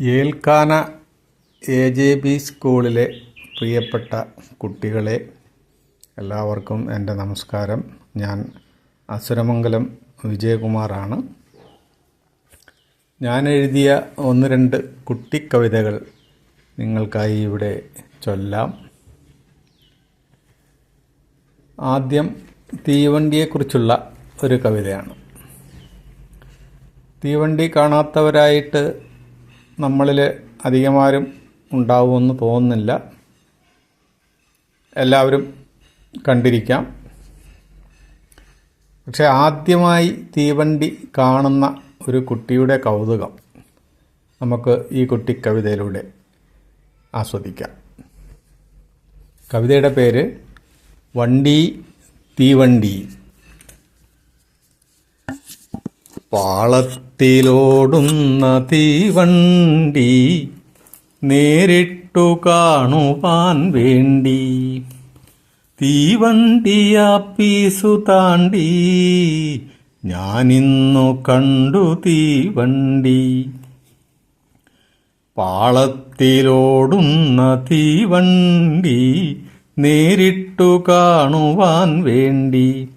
ഏൽക്കാന A J B സ്കൂളിലെ പ്രിയപ്പെട്ട കുട്ടികളെ എല്ലാവർക്കും എന്റെ നമസ്കാരം. ഞാൻ അസുരമംഗലം വിജയകുമാറാണ്. ഞാൻ എഴുതിയ ഒന്ന് രണ്ട് കുട്ടിക്കവിതകൾ നിങ്ങൾക്കായി ഇവിടെ ചൊല്ലാം. ആദ്യം തീവണ്ടിയെക്കുറിച്ചുള്ള ഒരു കവിതയാണ്. തീവണ്ടി കാണാത്തവരായിട്ട് നമ്മളിൽ അധികമാരും ഉണ്ടാവുമെന്ന് തോന്നുന്നില്ല. എല്ലാവരും കണ്ടിരിക്കാം. പക്ഷേ ആദ്യമായി തീവണ്ടി കാണുന്ന ഒരു കുട്ടിയുടെ കൗതുകം നമുക്ക് ഈ കുട്ടി കവിതയിലൂടെ ആസ്വദിക്കാം. കവിതയുടെ പേര് വണ്ടി തീവണ്ടി. പാളത്തിലോടുന്ന തീവണ്ടി നേരിട്ടു കാണുവാൻ വേണ്ടി. തീവണ്ടിയാപ്പീസു താണ്ടി ഞാനിന്നു കണ്ടു തീവണ്ടി. പാളത്തിലോടുന്ന തീവണ്ടി നേരിട്ടു കാണുവാൻ വേണ്ടി.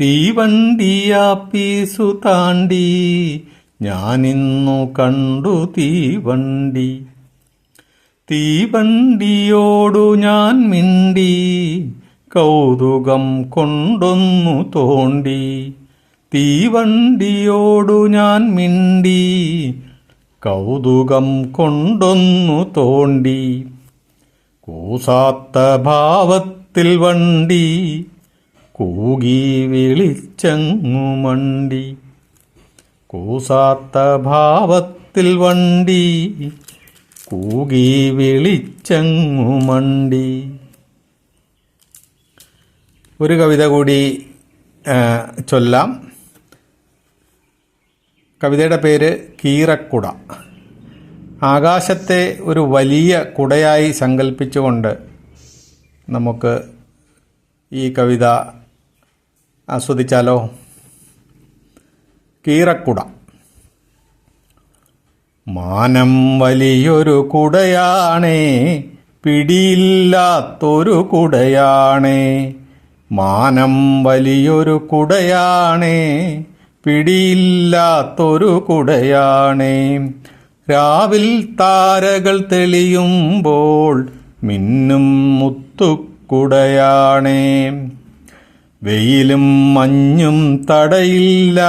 തീവണ്ടിയാപ്പീസു താണ്ടി ഞാനിന്നു കണ്ടു തീവണ്ടി. തീവണ്ടിയോടു ഞാൻ മിണ്ടി കൗതുകം കൊണ്ടൊന്നു തോണ്ടി. തീവണ്ടിയോടു ഞാൻ മിണ്ടി കൗതുകം കൊണ്ടൊന്നു തോണ്ടി. കൂസാത്ത ഭാവത്തിൽ വണ്ടി കൂകി വിളിച്ചങ്ങു മണ്ടി. കൂസാത്ത ഭാവത്തിൽ വണ്ടി കൂകി വിളിച്ചങ്ങു മണ്ടി. ഒരു കവിത കൂടി ചൊല്ലാം. കവിതയുടെ പേര് കീറക്കുട. ആകാശത്തെ ഒരു വലിയ കുടയായി സങ്കല്പിച്ചുകൊണ്ട് നമുക്ക് ഈ കവിത ആസ്വദിച്ചാലോ? കീറക്കുട. മാനം വലിയൊരു കുടയാണേ പിടിയില്ലാത്തൊരു കുടയാണേ. മാനം വലിയൊരു കുടയാണേ പിടിയില്ലാത്തൊരു കുടയാണേ. രാവിൽ താരകൾ തെളിയുമ്പോൾ മിന്നും മുത്തുക്കുടയാണേ. വെയിലും മഞ്ഞും തടയില്ല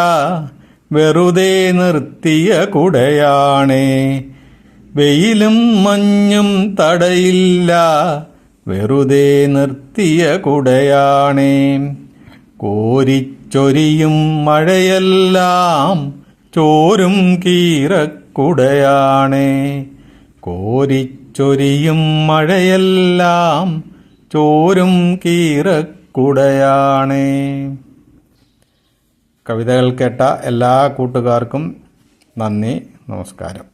വെറുതെ നിർത്തിയ കുടയാണേ. വെയിലും മഞ്ഞും തടയില്ല. വെറുതെ നിർത്തിയ കുടയാണേ. കോരിച്ചൊരിയും മഴയെല്ലാം ചോരും കീറക്കുടയാണേ. കോരിച്ചൊരിയും മഴയെല്ലാം ചോരും കീറക്കുടയാണേ. കവിതകൾ കേട്ട എല്ലാ കൂട്ടുകാർക്കും നന്ദി നമസ്കാരം.